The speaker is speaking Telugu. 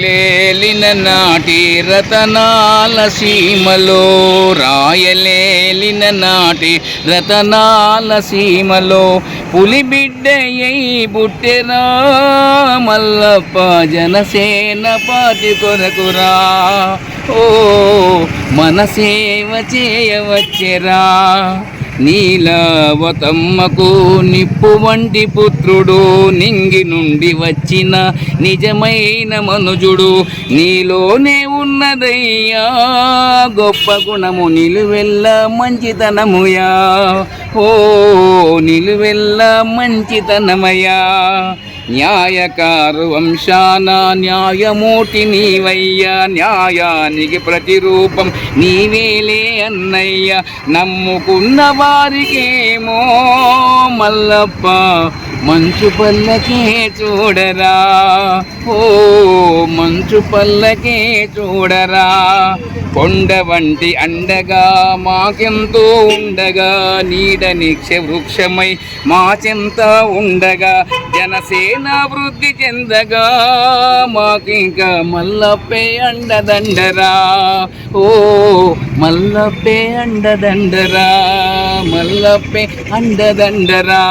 రాయలేలిన నాటి రతనాల సీమలో రాయలేలిన నాటి రతనాల సీమలో పులిబిడ్డయ్యై బుట్టెరా మల్లప్ప జనసేన పాటి కొరకురా ఓ మన సేవ చేయవచ్చెరా నీలావతమ్మకు నిప్పు వంటి పుత్రుడు నింగి నుండి వచ్చిన నిజమైన మనుజుడు నీలోనే ఉన్నదయ్యా. గొప్ప గుణము నిలువెల్ల మంచితనముయా. ఓ నిలువెల్ల మంచితనమయా న్యాయకారు వంశాన న్యాయమూర్తి నీవయ్యా న్యాయానికి ప్రతిరూపం నీవేలే అన్నయ్య. నమ్ముకున్న వారికేమో మల్లప్ప మంచు పల్లకే చూడరా. ఓ మంచు పల్లకే చూడరా కొండ వంటి అండగా మాకెంతో ఉండగా నీడ నిక్ష వృక్షమై మా చెంత ఉండగా జనసేన వృద్ధి చెందగా మాకింక మల్లప్పే అండదండరా ఓ మల్లప్పే అండదండరా మల్లప్పే అండదండరా